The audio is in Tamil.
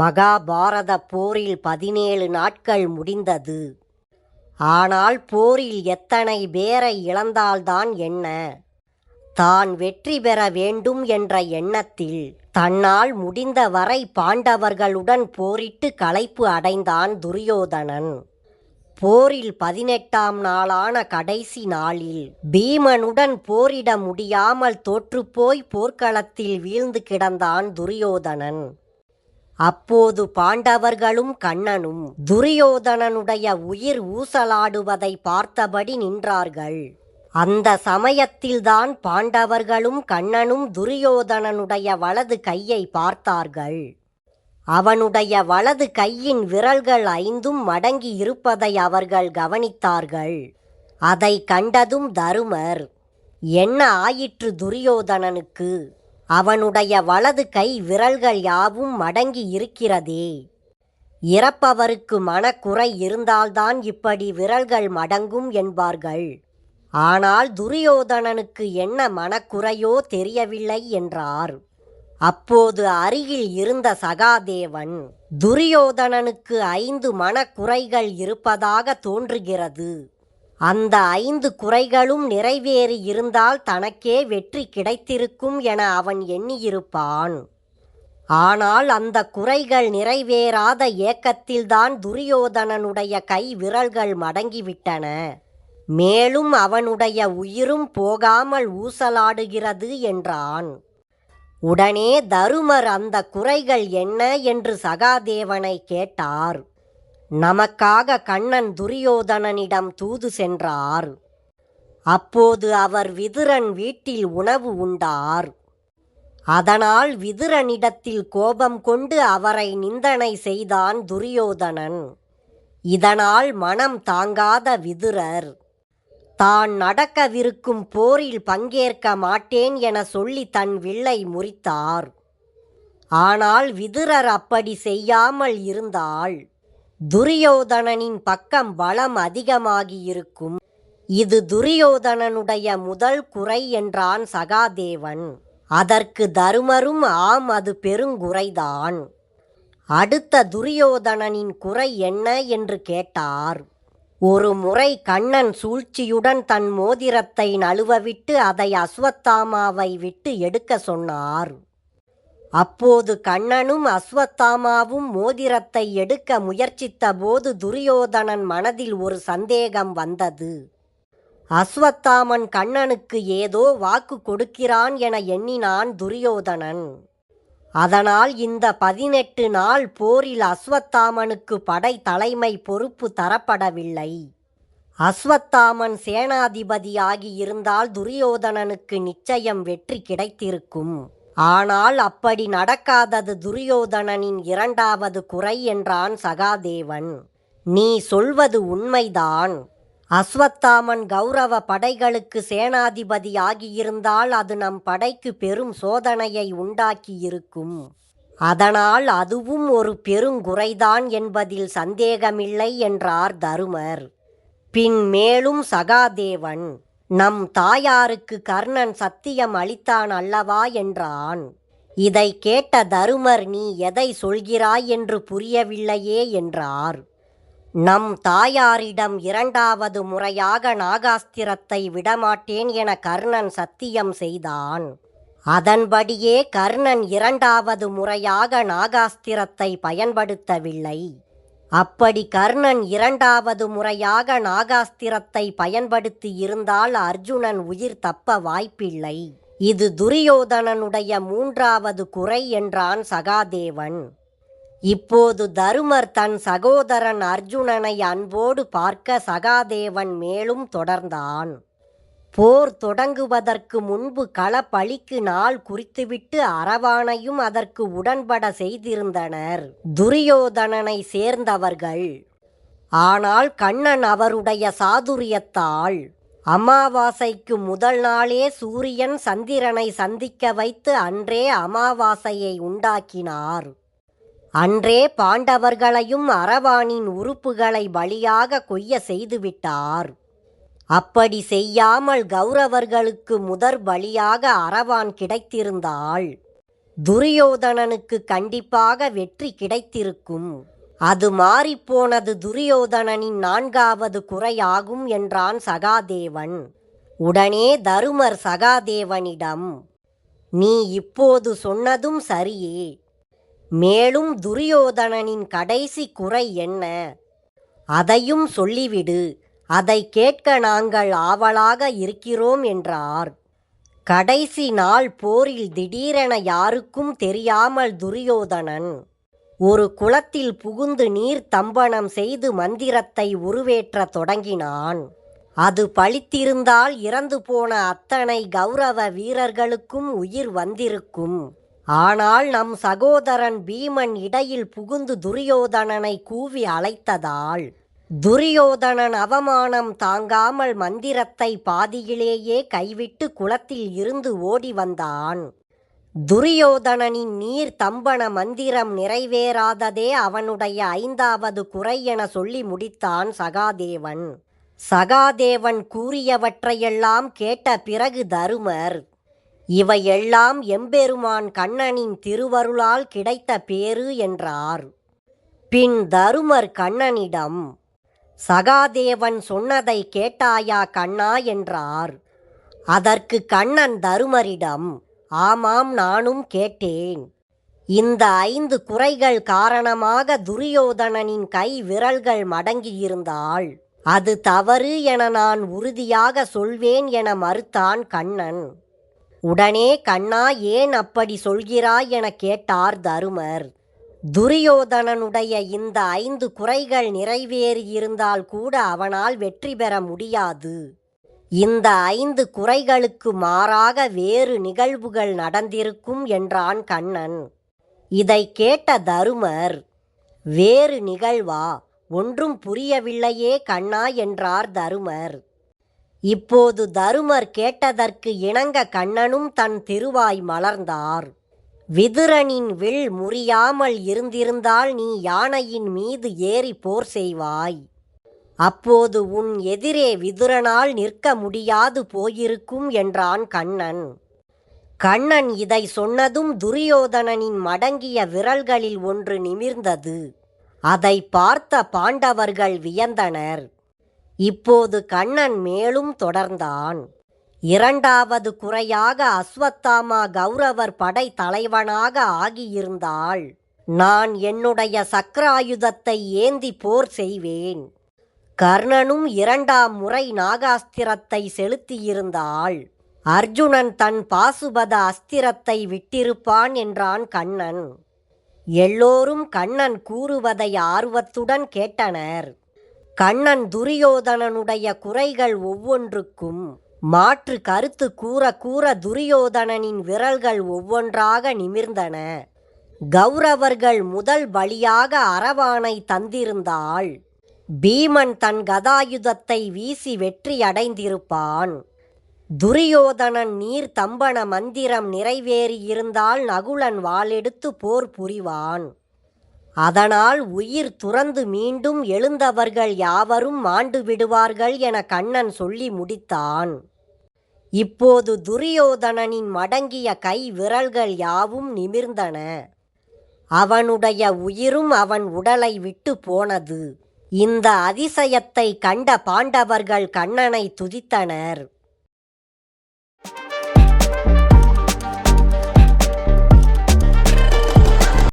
மகாபாரத போரில் பதினேழு நாட்கள் முடிந்தது. ஆனால் போரில் எத்தனை பேரை இழந்தால்தான் என்ன? தான் வெற்றி பெற வேண்டும் என்ற எண்ணத்தில் தன்னால் முடிந்த வரை பாண்டவர்களுடன் போரிட்டு களைப்பு அடைந்தான் துரியோதனன். போரில் பதினெட்டாம் நாளான கடைசி நாளில் பீமனுடன் போரிட முடியாமல் தோற்றுப்போய் போர்க்களத்தில் வீழ்ந்து கிடந்தான் துரியோதனன். அப்போது பாண்டவர்களும் கண்ணனும் துரியோதனனுடைய உயிர் ஊசலாடுவதை பார்த்தபடி நின்றார்கள். அந்த சமயத்தில்தான் பாண்டவர்களும் கண்ணனும் துரியோதனனுடைய வலது கையை பார்த்தார்கள். அவனுடைய வலது கையின் விரல்கள் ஐந்தும் மடங்கி இருப்பதை அவர்கள் கவனித்தார்கள். அதை கண்டதும் தருமர் என்ன ஆயிற்று துரியோதனனுக்கு? அவனுடைய வலது கை விரல்கள் யாவும் மடங்கி இருக்கிறதே. இறப்பவருக்கு மனக்குறை இருந்தால்தான் இப்படி விரல்கள் மடங்கும் என்பார்கள். ஆனால் துரியோதனனுக்கு என்ன மனக்குறையோ தெரியவில்லை என்றார். அப்போது அருகில் இருந்த சகாதேவன் துரியோதனனுக்கு ஐந்து மனக்குறைகள் இருப்பதாக தோன்றுகிறது. அந்த ஐந்து குறைகளும் நிறைவேறி இருந்தால் தனக்கே வெற்றி கிடைத்திருக்கும் என அவன் எண்ணியிருப்பான். ஆனால் அந்த குறைகள் நிறைவேறாத ஏக்கத்தில்தான் துரியோதனனுடைய கை விரல்கள் மடங்கிவிட்டன. மேலும் அவனுடைய உயிரும் போகாமல் ஊசலாடுகிறது என்றான். உடனே தருமர் அந்த குறைகள் என்ன என்று சகாதேவனை கேட்டார். நமக்காக கண்ணன் துரியோதனனிடம் தூது சென்றார். அப்போது அவர் விதுரன் வீட்டில் உணவு உண்டார். அதனால் விதுரனிடத்தில் கோபம் கொண்டு அவரை நிந்தனை செய்தான் துரியோதனன். இதனால் மனம் தாங்காத விதுரர். தான் நடக்கவிருக்கும் போரில் பங்கேற்க மாட்டேன் என சொல்லி தன் வில்லை முறித்தார். ஆனால் விதுரர் அப்படி செய்யாமல் இருந்தால் துரியோதனனின் பக்கம் பலம் அதிகமாகியிருக்கும். இது துரியோதனனுடைய முதல் குறை என்றான் சகாதேவன். அதற்கு தருமரும் ஆம் அது பெருங்குறைதான். அடுத்த துரியோதனனின் குறை என்ன என்று கேட்டார். ஒரு முறை கண்ணன் சூழ்ச்சியுடன் தன் மோதிரத்தை நழுவவிட்டு அதை அஸ்வத்தாமாவை விட்டு எடுக்க சொன்னார். அப்போது கண்ணனும் அஸ்வத்தாமாவும் மோதிரத்தை எடுக்க முயற்சித்த போது துரியோதனன் மனதில் ஒரு சந்தேகம் வந்தது. அஸ்வத்தாமன் கண்ணனுக்கு ஏதோ வாக்கு கொடுக்கிறான் என எண்ணினான் துரியோதனன். அதனால் இந்த பதினெட்டு நாள் போரில் அஸ்வத்தாமனுக்கு படை தலைமை பொறுப்பு தரப்படவில்லை. அஸ்வத்தாமன் சேனாதிபதியாகி இருந்தால் துரியோதனனுக்கு நிச்சயம் வெற்றி கிடைத்திருக்கும். ஆனால் அப்படி நடக்காதது துரியோதனனின் இரண்டாவது குறை என்றான் சகாதேவன். நீ சொல்வது உண்மைதான். அஸ்வத்தாமன் கௌரவ படைகளுக்கு சேனாதிபதி ஆகியிருந்தால் அது நம் படைக்கு பெரும் சோதனையை உண்டாக்கியிருக்கும். அதனால் அதுவும் ஒரு பெருங்குறைதான் என்பதில் சந்தேகமில்லை என்றார் தருமர். பின் மேலும் சகாதேவன் நம் தாயாருக்கு கர்ணன் சத்தியம் அளித்தான் அல்லவா என்றான். இதை கேட்ட தருமர் நீ எதை சொல்கிறாய் என்று புரியவில்லையே என்றார். நம் தாயாரிடம் இரண்டாவது முறையாக நாகாஸ்திரத்தை விடமாட்டேன் என கர்ணன் சத்தியம் செய்தான். அதன்படியே கர்ணன் இரண்டாவது முறையாக நாகாஸ்திரத்தை பயன்படுத்தவில்லை. அப்படி கர்ணன் இரண்டாவது முறையாக நாகாஸ்திரத்தை பயன்படுத்தி இருந்தால் அர்ஜுனன் உயிர் தப்ப வாய்ப்பில்லை. இது துரியோதனனுடைய மூன்றாவது குறை என்றான் சகாதேவன். இப்போது தருமர் தன் சகோதரன் அர்ஜுனனை அன்போடு பார்க்க சகாதேவன் மேலும் தொடர்ந்தான். போர் தொடங்குவதற்கு முன்பு களப்பழிக்கு நாள் குறித்துவிட்டு அரவானையும் அதற்கு உடன்பட செய்திருந்தனர். துரியோதனனை சேர்ந்தவர்கள். ஆனால் கண்ணன் அவருடைய சாதுரியத்தால் அமாவாசைக்கு முதல் நாளே சூரியன் சந்திரனை சந்திக்க வைத்து அன்றே அமாவாசையை உண்டாக்கினார். அன்றே பாண்டவர்களையும் அரவானின் உறுப்புகளை பலியாக கொய்ய செய்துவிட்டார். அப்படி செய்யாமல் கௌரவர்களுக்கு முதற் பலியாக அரவான் கிடைத்திருந்தால் துரியோதனனுக்கு கண்டிப்பாக வெற்றி கிடைத்திருக்கும். அது மாறிப்போனது துரியோதனனின் நான்காவது குறையாகும் என்றான் சகாதேவன். உடனே தருமர் சகாதேவனிடம் நீ இப்போது சொன்னதும் சரியே. மேலும் துரியோதனனின் கடைசி குறை என்ன? அதையும் சொல்லிவிடு. அதை கேட்க நாங்கள் ஆவலாக இருக்கிறோம் என்றார். கடைசி நாள் போரில் திடீரென யாருக்கும் தெரியாமல் துரியோதனன் ஒரு குளத்தில் புகுந்து நீர் தம்பனம் செய்து மந்திரத்தை உருவேற்றத் தொடங்கினான். அது பழித்திருந்தால் இறந்து போன அத்தனை கௌரவ வீரர்களுக்கும் உயிர் வந்திருக்கும். ஆனால் நம் சகோதரன் பீமன் இடையில் புகுந்து துரியோதனனை கூவி அழைத்ததால் துரியோதனன் அவமானம் தாங்காமல் மந்திரத்தை பாதியிலேயே கைவிட்டு குளத்தில் இருந்து ஓடி வந்தான். துரியோதனனின் நீர் தம்பன மந்திரம் நிறைவேறாததே அவனுடைய ஐந்தாவது குறை என சொல்லி முடித்தான் சகாதேவன். சகாதேவன் கூறியவற்றையெல்லாம் கேட்ட பிறகு தருமர் இவையெல்லாம் எம்பெருமான் கண்ணனின் திருவருளால் கிடைத்த பேறு என்றார். பின் தருமர் கண்ணனிடம் சகாதேவன் சொன்னதை கேட்டாயா கண்ணா என்றார். அதற்கு கண்ணன் தருமரிடம் ஆமாம் நானும் கேட்டேன். இந்த ஐந்து குறைகள் காரணமாக துரியோதனனின் கை விரல்கள் மடங்கியிருந்தால் அது தவறு என நான் உறுதியாக சொல்வேன் என மறுத்தான் கண்ணன். உடனே கண்ணா ஏன் அப்படி சொல்கிறாய்? என கேட்டார் தருமர். துரியோதனனுடைய இந்த ஐந்து குறைகள் நிறைவேறியிருந்தால் கூட அவனால் வெற்றி பெற முடியாது. இந்த ஐந்து குறைகளுக்கு மாறாக வேறு நிகழ்வுகள் நடந்திருக்கும் என்றான் கண்ணன். இதை கேட்ட தருமர் வேறு நிகழ்வா? ஒன்றும் புரியவில்லையே கண்ணா என்றார் தருமர். இப்போது தருமர் கேட்டதற்கு இணங்க கண்ணனும் தன் திருவாய் மலர்ந்தார். விதுரனின் வில் முறியாமல் இருந்திருந்தால் நீ யானையின் மீது ஏறி போர் செய்வாய். அப்போது உன் எதிரே விதுரனால் நிற்க முடியாது போயிருக்கும் என்றான் கண்ணன். கண்ணன் இதை சொன்னதும் துரியோதனனின் மடங்கிய விரல்களில் ஒன்று நிமிர்ந்தது. அதை பார்த்த பாண்டவர்கள் வியந்தனர். இப்போது கண்ணன் மேலும் தொடர்ந்தான். இரண்டாவது குறையாக அஸ்வத்தாமா கௌரவர் படை தலைவனாக ஆகியிருந்தால் நான் என்னுடைய சக்கராயுதத்தை ஏந்தி போர் செய்வேன். கர்ணனும் இரண்டாம் முறை நாகாஸ்திரத்தை செலுத்தியிருந்தால் அர்ஜுனன் தன் பாசுபத அஸ்திரத்தை விட்டிருப்பான் என்றான் கண்ணன். எல்லோரும் கண்ணன் கூறுவதை ஆர்வத்துடன் கேட்டனர். கண்ணன் துரியோதனனுடைய குறைகள் ஒவ்வொன்றுக்கும் மாற்று கருத்து கூற கூற துரியோதனனின் விரல்கள் ஒவ்வொன்றாக நிமிர்ந்தன. கௌரவர்கள் முதல் வழியாக அரவானை தந்திருந்தால் பீமன் தன் கதாயுதத்தை வீசி வெற்றி அடைந்திருப்பான். துரியோதனன் நீர் தம்பன மந்திரம் நிறைவேறியிருந்தால் நகுலன் வாளெடுத்து போர் புரிவான். அதனால் உயிர் துறந்து மீண்டும் எழுந்தவர்கள் யாவரும் மாண்டு விடுவார்கள் என கண்ணன் சொல்லி முடித்தான். இப்போது துரியோதனனின் மடங்கிய கை விரல்கள் யாவும் நிமிர்ந்தன. அவனுடைய உயிரும் அவன் உடலை விட்டு போனது. இந்த அதிசயத்தை கண்ட பாண்டவர்கள் கண்ணனை துதித்தனர்.